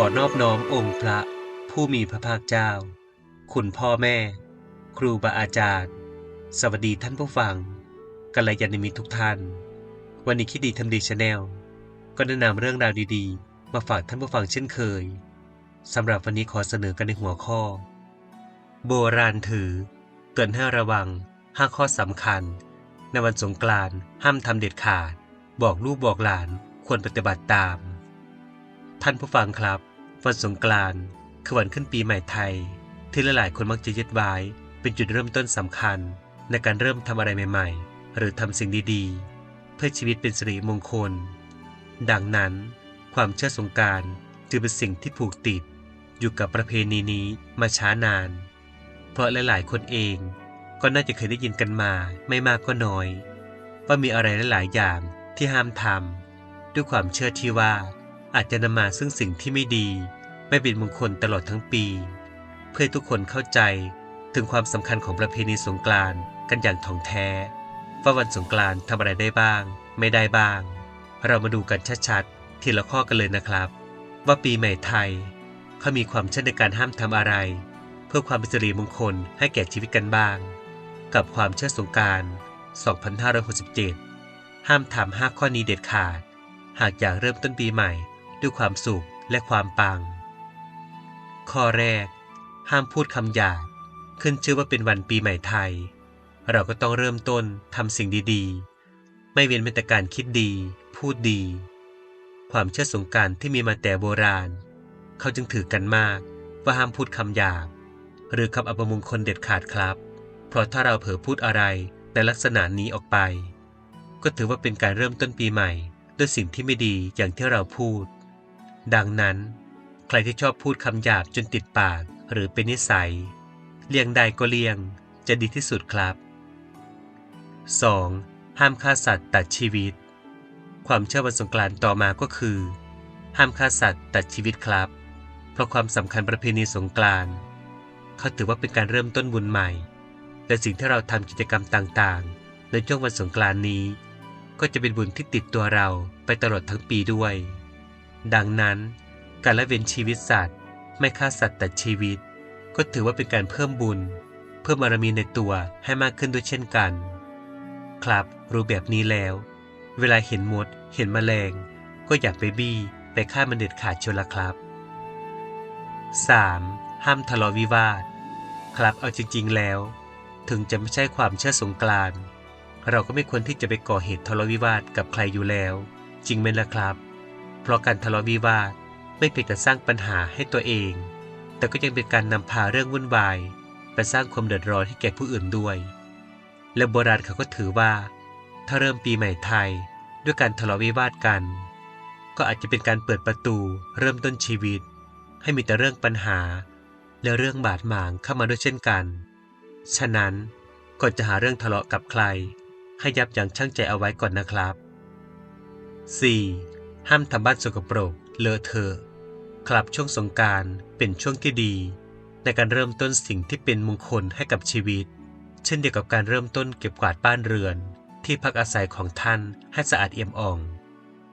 ขอนอบน้อมองค์พระ ผู้มีพระภาคเจ้า คุณพ่อแม่ ครูบาอาจารย์ สวัสดีท่านผู้ฟังกัลยาณมิตรทุกท่าน วันนี้คิดดีทำดีชาแนลก็แนะนำเรื่องราวดีๆ มาฝากท่านผู้ฟังเช่นเคยสำหรับวันนี้ขอเสนอกันในหัวข้อ โบราณถือ เตือนให้ระวัง5ข้อสำคัญ ในวันสงกรานต์ห้ามทำเด็ดขาด บอกลูกบอกหลานควรปฏิบัติตาม ท่านผู้ฟังครับ วันสงกรานต์คือวันขึ้นปีใหม่ไทย ที่หลายๆคนมักจะยึดไว้เป็นจุดเริ่มต้นสำคัญ ในการเริ่มทำอะไรใหม่ ๆ หรือทำสิ่งดีๆ เพื่อชีวิตเป็นสิริมงคล ดังนั้น ความเชื่อสงกรารจึงเป็นสิ่งที่ผูกติด อยู่กับประเพณีนี้มาช้านาน เพราะหลายๆ คนเองก็น่าจะเคยได้ยินกันมาไม่มากก็น้อย ว่ามีอะไรหลายๆอย่างที่ห้ามทำด้วยความเชื่อที่ว่าอาจจะนำมาซึ่งสิ่งที่ไม่ดี ไม่เป็นมงคลตลอดทั้งปี เพื่อทุกคนเข้าใจถึงความสำคัญของประเพณีสงกรานต์กันอย่างถ่องแท้ว่าวันสงกรานต์ทำอะไรได้บ้าง ไม่ได้บ้าง เรามาดูกันชัดๆ ทีละข้อกันเลยนะครับ ว่าปีใหม่ไทยเขามีความเชื่อในการห้ามทำอะไร เพื่อความเป็นสิริมงคลให้แก่ชีวิตกันบ้าง กับความเชื่อสงกราร2567 ห้ามทำห้าข้อนี้เด็ดขาด หากอยากเริ่มต้นปีใหม่ ด้วยความสุขและความปัง ข้อแรก ห้ามพูดคำหยาบขึ้นชื่อว่าเป็นวันปีใหม่ไทย เราก็ต้องเริ่มต้นทำสิ่งดีๆ ไม่เว้นแม้แต่การคิดดี พูดดี ความเชื่อสงการที่มีมาแต่โบราณ เขาจึงถือกันมากว่าห้ามพูดคำหยาบ หรือคำอัปมงคลเด็ดขาดครับ เพราะถ้าเราเผลอพูดอะไรในลักษณะนี้ออกไป ก็ถือว่าเป็นการเริ่มต้นปีใหม่ ด้วยสิ่งที่ไม่ดีอย่างที่เราพูด ดังนั้น ใครที่ชอบพูดคำหยาบจนติดปากหรือเป็นนิสัย เลี่ยงใดก็เลี่ยงจะดีที่สุดครับ 2. ห้ามฆ่าสัตว์ตัดชีวิต ความเชื่อวันสงกรานต์ต่อมาก็คือ ห้ามฆ่าสัตว์ตัดชีวิตครับ เพราะความสำคัญประเพณีสงกรานต์เขาถือว่าเป็นการเริ่มต้นบุญใหม่แต่สิ่งที่เราทำกิจกรรมต่างๆ ในช่วงวันสงกรานต์นี้ ก็จะเป็นบุญที่ติดตัวเราไปตลอดทั้งปีด้วย ดังนั้น การละเว้นชีวิตสัตว์ ไม่ฆ่าสัตว์ตัดชีวิต ก็ถือว่าเป็นการเพิ่มบุญ เพิ่มบารมีในตัวให้มากขึ้นด้วยเช่นกัน ครับ รู้แบบนี้แล้ว เวลาเห็นมด เห็นแมลง ก็อย่าไปบี้ไปฆ่ามันเด็ดขาดเชียวละครับ 3. ห้ามทะเลาะวิวาท ครับเอาจริง ๆ แล้ว ถึงจะไม่ใช่ความเชื่อสงกรานเราก็ไม่ควรที่จะไปก่อเหตุทะเลาะวิวาทกับใครอยู่แล้ว จริงไหมล่ะครับ เพราะการทะเลาะวิวาท ไม่เพียงแต่สร้างปัญหาให้ตัวเอง แต่ก็ยังเป็นการนำพาเรื่องวุ่นวายไปสร้างความเดือดร้อนให้แก่ผู้อื่นด้วย และโบราณเขาก็ถือว่า ถ้าเริ่มปีใหม่ไทยด้วยการทะเลาะวิวาทกัน ก็อาจจะเป็นการเปิดประตูเริ่มต้นชีวิต ให้มีแต่เรื่องปัญหา และเรื่องบาดหมางเข้ามาด้วยเช่นกัน ฉะนั้นก่อนจะหาเรื่องทะเลาะกับใคร ให้ยับยั้งชั่งใจเอาไว้ก่อนนะครับ 4. ห้ามทำบ้านสกปรกเลอะเทอะ ครับช่วงสงการเป็นช่วงที่ดี ในการเริ่มต้นสิ่งที่เป็นมงคลให้กับชีวิต เช่นเดียวกับการเริ่มต้นเก็บกวาดบ้านเรือน ที่พักอาศัยของท่านให้สะอาดเอี่ยมอ่อง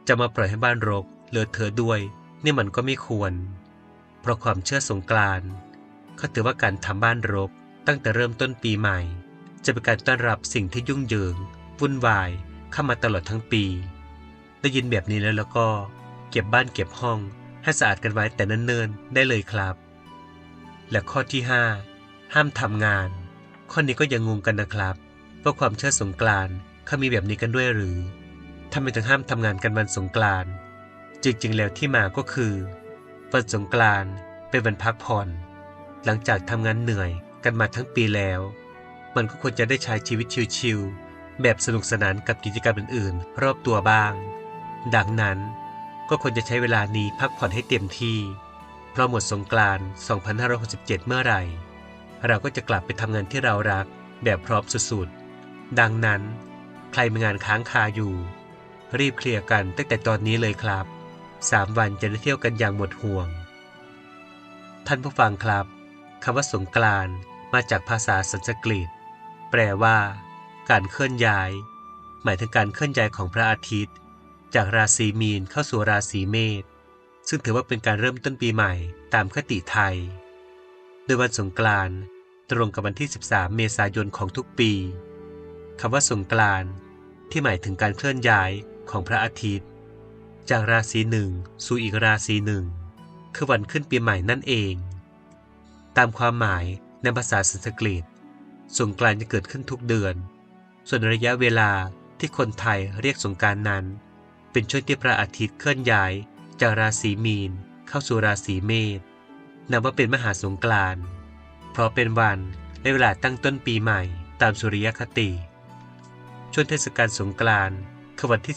จะมาปล่อยให้บ้านรกเลอะเทอะด้วย นี่มันก็ไม่ควร เพราะความเชื่อสงกรานต์เขาถือว่าการทำบ้านรกตั้งแต่เริ่มต้นปีใหม่ จะเป็นการต้อนรับสิ่งที่ยุ่งเหยิงวุ่นวายเข้ามาตลอดทั้งปี ได้ยินแบบนี้แล้วแล้วก็ เก็บบ้านเก็บห้อง ให้สะอาดกันไว้แต่เนิ่นๆได้เลยครับ และข้อที่ 5 ห้ามทำงาน ข้อนี้ก็ยังงงกันนะครับว่าความเชื่อสงกรานต์เขามีแบบนี้กันด้วยหรือทำไมถึงห้ามทำงานกันวันสงกรานต์จริงๆแล้วที่มาก็คือวันสงกรานต์เป็นวันพักผ่อน หลังจากทำงานเหนื่อยกันมาทั้งปีแล้ว มันก็ควรจะได้ใช้ชีวิตชิลๆแบบสนุกสนานกับกิจกรรมอื่นๆ รอบตัวบ้าง ดังนั้น ก็ควรจะใช้เวลานี้พักผ่อนให้เต็มที่ เพราะหมดสงกรานต์2567 เมื่อไหร่ เราก็จะกลับไปทำงานที่เรารักแบบพร้อมสุดๆ ดังนั้น ใครมีงานค้างคาอยู่ รีบเคลียร์กันตั้งแต่ตอนนี้เลยครับ 3 วันจะได้เที่ยวกันอย่างหมดห่วง ท่านผู้ฟังครับคำว่าสงกรานต์มาจากภาษาสันสกฤต แปลว่า การเคลื่อนย้าย หมายถึงการเคลื่อนย้ายของพระอาทิตย์ จากราศีมีนเข้าสู่ราศีเมษซึ่งถือว่าเป็นการเริ่มต้นปีใหม่ตามคติไทย โดยวันสงกรานต์ตรงกับวันที่ 13 เมษายนของทุกปีคำว่าสงกรานต์ที่หมายถึงการเคลื่อนย้ายของพระอาทิตย์ จากราศีหนึ่งสู่อีกราศีหนึ่ง คือวันขึ้นปีใหม่นั่นเอง ตามความหมายในภาษาสันสกฤตสงกรานต์จะเกิดขึ้นทุกเดือน ส่วนระยะเวลาที่คนไทยเรียกสงกรารนั้น เป็นช่วงที่พระอาทิตย์เคลื่อนย้าย จากราศีมีน เข้าสู่ราศีเมษนับว่าเป็นมหาสงกรานต์เพราะเป็นวันและเวลาตั้งต้นปีใหม่ตามสุริยคติ ช่วงเทศกาลสงกรานต์คือวันที่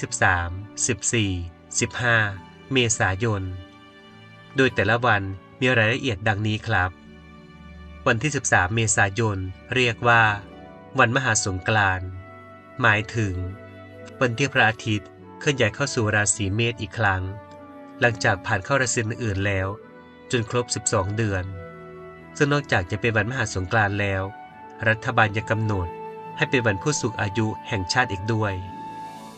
13 14 15 เมษายน โดยแต่ละวันมีรายละเอียดดังนี้ครับ วันที่ 13 เมษายน เรียกว่า วันมหาสงกรานต์หมายถึง วันที่พระอาทิตย์ เคลื่อนย้ายเข้าสู่ราศีเมษอีกครั้ง หลังจากผ่านเข้าราศีอื่นๆแล้ว จนครบ 12 เดือน ซึ่งนอกจากจะเป็นวันมหาสงกรานต์แล้ว รัฐบาลยังกำหนดให้เป็นวันผู้สูงอายุแห่งชาติอีกด้วย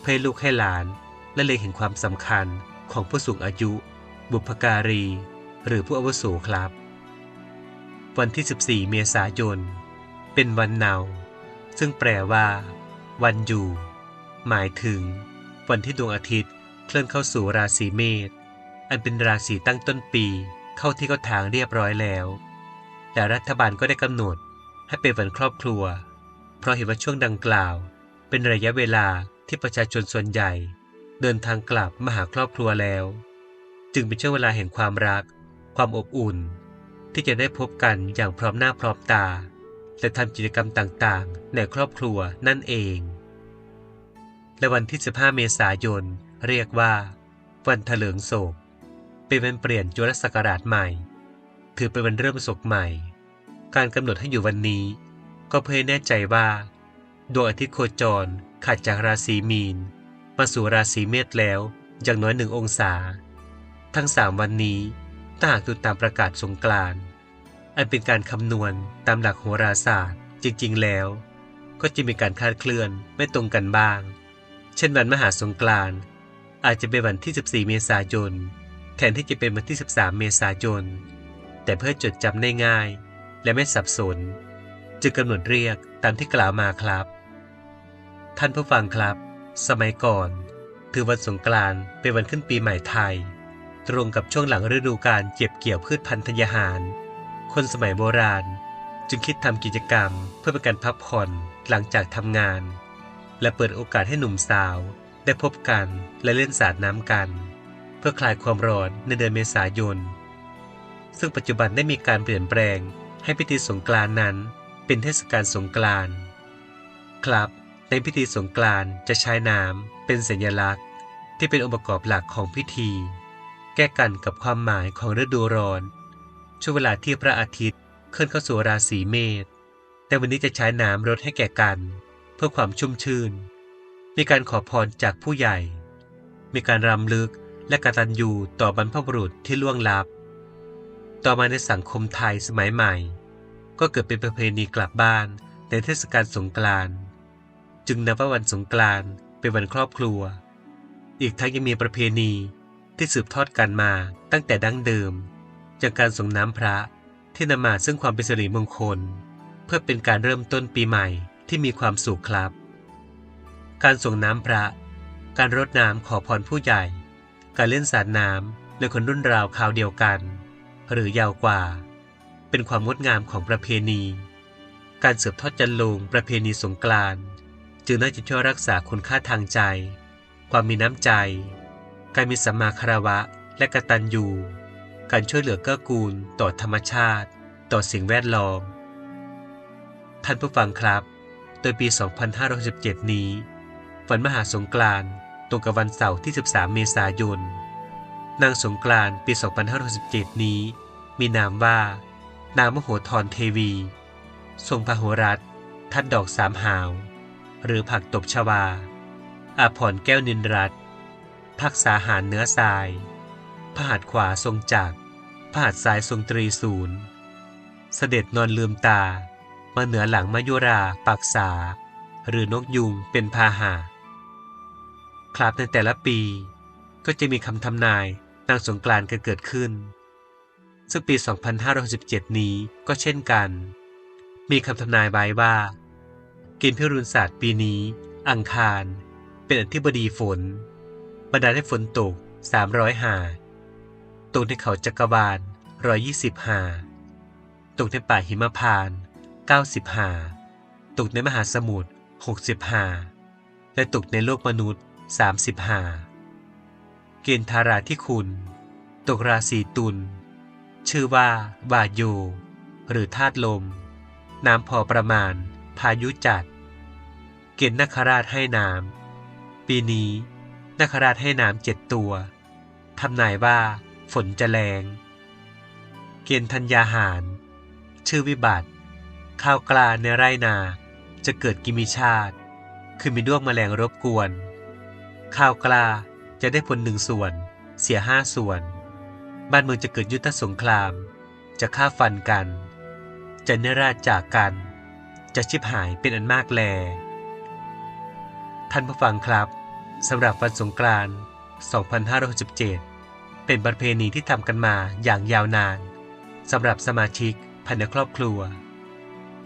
เพื่อลูกให้หลานและเลยเห็นความสำคัญของผู้สูงอายุ บุพการี หรือผู้อาวุโสครับ วันที่ 14 เมษายน เป็นวันเนา ซึ่งแปลว่า วันอยู่ หมายถึง วันที่ดวงอาทิตย์เคลื่อนเข้าสู่ราศีเมษอันเป็นราศีตั้งต้นปีเข้าที่เข้าทางเรียบร้อยแล้ว แต่รัฐบาลก็ได้กำหนดให้เป็นวันครอบครัว เพราะเห็นว่าช่วงดังกล่าว เป็นระยะเวลาที่ประชาชนส่วนใหญ่ เดินทางกลับมาหาครอบครัวแล้ว จึงเป็นช่วงเวลาแห่งความรัก ความอบอุ่น ที่จะได้พบกันอย่างพร้อมหน้าพร้อมตาและทำกิจกรรมต่างๆ ในครอบครัวนั่นเอง และวันที่ 15 เมษายน เรียกว่า วันถลิงโศก เป็นวันเปลี่ยนจุลศักราชใหม่ ถือเป็นวันเริ่มศกใหม่ การกำหนดให้อยู่วันนี้ ก็เพื่อแน่ใจว่า ดวงอาทิตย์โคจรขัดจากราศีมีน มาสู่ราศีเมษแล้วอย่างน้อยหนึ่งองศา ทั้งสามวันนี้ถ้าหากดูตามประกาศสงกรานต์อันเป็นการคำนวณตามหลักโหราศาสตร์จริง ๆ แล้ว ก็จะมีการคลาดเคลื่อนไม่ตรงกันบ้าง เช่นวันมหาสงกรานต์อาจจะเป็นวันที่ 14 เมษายน แทนที่จะเป็นวันที่ 13 เมษายน แต่เพื่อจดจำได้ง่าย และไม่สับสน จึงกำหนดเรียกตามที่กล่าวมาครับ ท่านผู้ฟังครับ สมัยก่อน ถือวันสงกรานต์เป็นวันขึ้นปีใหม่ไทย ตรงกับช่วงหลังฤดูการเก็บเกี่ยวพืชพันธุ์ธัญญาหาร คนสมัยโบราณ จึงคิดทำกิจกรรมเพื่อเป็นการพักผ่อนหลังจากทำงาน และเปิดโอกาสให้หนุ่มสาว ได้พบกันและเล่นสาดน้ำกัน เพื่อคลายความร้อนในเดือนเมษายน ซึ่งปัจจุบันได้มีการเปลี่ยนแปลงให้พิธีสงกรานนั้น เป็นเทศกาลสงกรานครับ ในพิธีสงกรานจะใช้น้ำเป็นสัญลักษณ์ ที่เป็นองค์ประกอบหลักของพิธี แก้กันกับความหมายของฤดูร้อน ช่วงเวลาที่พระอาทิตย์เคลื่อนเข้าสู่ราศีเมษแต่วันนี้จะใช้น้ำรดให้แก่กัน พื่อความชุ่มชื่น มีการขอพรจากผู้ใหญ่ มีการรำลึกและกตัญญูต่อบรรพบุรุษที่ล่วงลับ ต่อมาในสังคมไทยสมัยใหม่ ก็เกิดเป็นประเพณีกลับบ้านในเทศกาลสงกรานต์จึงนับว่าวันสงกรานต์เป็นวันครอบครัว อีกทั้งยังมีประเพณีที่สืบทอดกันมาตั้งแต่ดั้งเดิม จากการส่งน้ำพระที่นำมาซึ่งความเป็นสิริมงคล เพื่อเป็นการเริ่มต้นปีใหม่ ที่มีความสุขครับ การส่งน้ำพระ การรดน้ำขอพรผู้ใหญ่ การเล่นสาดน้ำในคนรุ่นราวคราวเดียวกัน หรือยาวกว่า เป็นความงดงามของประเพณี การสืบทอดจันลงประเพณีสงกรานต์จึงน่าจะช่วยรักษาคุณค่าทางใจ ความมีน้ำใจ การมีสัมมาคารวะและกตัญญูการช่วยเหลือเกื้อกูลต่อธรรมชาติ ต่อสิ่งแวดล้อมท่านผู้ฟังครับ โดยปี 2567 นี้วันมหาสงกรานต์ตรงกับวันเสาร์ที่ 13 เมษายน นางสงกรานต์ปี 2567 นี้ มีนามว่า นางมโหธรเทวี ทรงพหรัตทัดดอกสามหาว หรือผักตบชวา อาพรแก้วนินรัตพักษาหารเนื้อทรายพหัตขวาทรงจักรพหัตซ้ายทรงตรีศูนย์ เสด็จนอนลืมตา มาเหนือหลังมายุราปักษา หรือนกยุงเป็นพาหะครับในแต่ละปีก็จะมีคำทำนายนางสงกรานต์กันเกิดขึ้น ซึ่งปี 2567 นี้ก็เช่นกัน มีคำทำนายไว้ว่ากณฑ์พิรุณศาสตร์ปีนี้ อังคาร เป็นอธิบดีฝนบรรดาลให้ฝนตก 300 หา ตกในเขาจักรวาล 120 หา ตกในป่าหิมพานต์ 90หา ตกในมหาสมุทร60หา และตกในโลกมนุษย์ 30หา เกณฑ์ธาราที่คุณ ตกราศีตุล ชื่อว่าวาโย หรือธาตุลม น้ำพอประมาณ พายุจัด เกณฑ์นาคราชให้น้ำ ปีนี้นาคราชให้น้ำเจ็ดตัว ทำนายว่า ฝนจะแรง เกณฑ์ธัญญาหาร ชื่อวิบัติ ข้าวกลาในไร่นา จะเกิดกิมิชาติ คือมีด้วงแมลงรบกวน ข้าวกลาจะได้ผลหนึ่งส่วน เสียห้าส่วน บ้านเมืองจะเกิดยุทธสงคราม จะฆ่าฟันกัน จะเนราจากกัน จะชิบหายเป็นอันมากแล ท่านผู้ฟังครับสำหรับวันสงกรานต์2567 เป็นประเพณีที่ทำกันมาอย่างยาวนานสำหรับสมาชิกภายในครอบครัว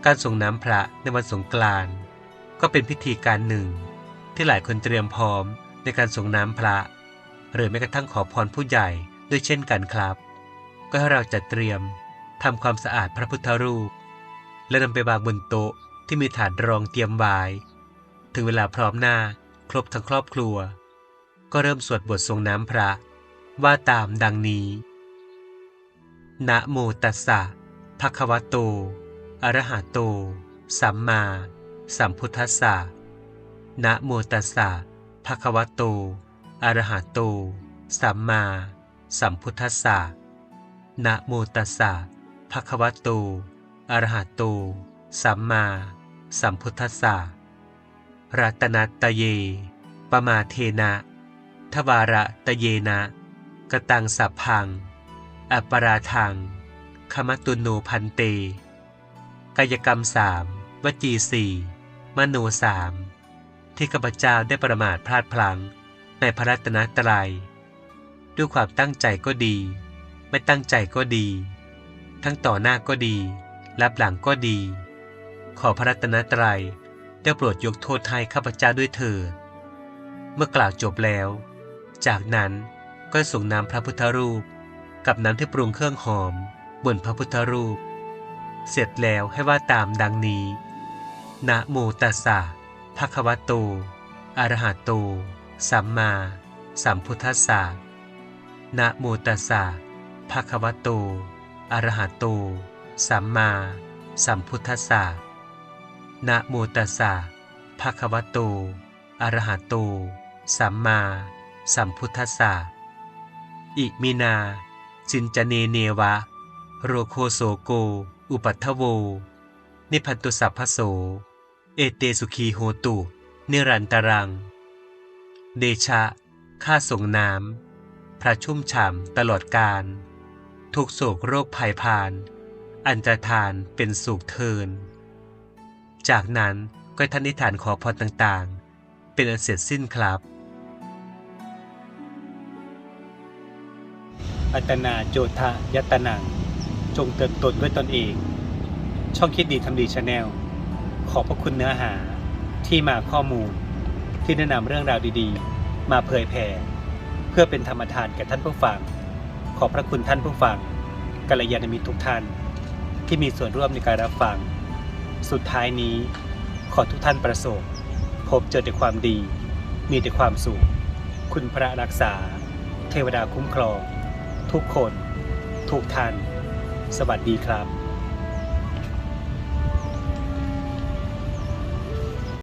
การส่งน้ำพระในวันสงกรานต์ก็เป็นพิธีการหนึ่ง ที่หลายคนเตรียมพร้อมในการส่งน้ำพระ หรือแม้กระทั่งขอพรผู้ใหญ่ด้วยเช่นกันครับ ก็ให้เราจัดเตรียมทำความสะอาดพระพุทธรูป และนำไปวางบนโต๊ะที่มีถาดรองเตรียมไว้ถึงเวลาพร้อมหน้าครบทั้งครอบครัว ก็เริ่มสวดบททรงน้ำพระ ว่าตามดังนี้ นะโมตัสสะภะคะวะโต อระหะโต สัมมา สัมพุทธัสสะ นะโมตัสสะ ภะคะวะโต อระหะโต สัมมา สัมพุทธัสสะ นะโมตัสสะ ภะคะวะโต อระหะโต สัมมา สัมพุทธัสสะ รัตนัตเย ปมาเทนะ ทวาระตะเยนะ กตังสัพพัง อปราทังคมตุโนพันเต กายกรรมสามวจีสี่มโนสามที่ข้าพเจ้าได้ประมาทพลาดพลั้งในพระรัตนตรัย ด้วยความตั้งใจก็ดี ไม่ตั้งใจก็ดี ทั้งต่อหน้าก็ดีรับหลังก็ดี ขอพระรัตนตรัยได้โปรดยกโทษให้ข้าพเจ้าด้วยเถิดเมื่อกล่าวจบแล้ว จากนั้นก็ส่งน้ำพระพุทธรูป กับน้ำที่ปรุงเครื่องหอม บนพระพุทธรูป เสร็จแล้วให้ว่าตามดังนี้นะโมตัสสะภะคะวะโต อะระหะโต สัมมา สัมพุทธัสสะนะโมตัสสะภะคะวะโต อะระหะโต สัมมา สัมพุทธัสสะนะโมตัสสะภะคะวะโต อะระหะโต สัมมา สัมพุทธัสสะอิมินา จินจเนเนวะ โรโคโสโก อุปัทโว นิพันตุสัพพโส เอเตสุขีโหตุ นิรันตรัง เดชะ ข้าส่งน้ำ พระชุ่มฉ่ำตลอดกาลทุกโศกโรคภัยพาน อันตรธานเป็นสุขเทิน จากนั้นก็ท่านิฐานขอพรต่างๆ เป็นอันเสร็จสิ้นครับ อัตนาโจทะยัตนัง จงเติบโตด้วยตนเอง ช่องคิดดีทำดีชาแนลขอบพระคุณเนื้อหาที่มาข้อมูล ที่แนะนำเรื่องราวดีๆ มาเผยแผ่เพื่อเป็นธรรมทานแก่ท่านผู้ฟัง ขอบพระคุณท่านผู้ฟังกัลยาณมิตรทุกท่าน ที่มีส่วนร่วมในการรับฟัง สุดท้ายนี้ ขอทุกท่านประสบ พบเจอแต่ความดี มีแต่ความสุข คุณพระรักษา เทวดาคุ้มครอง ทุกคน ทุกท่าน สวัสดีครับ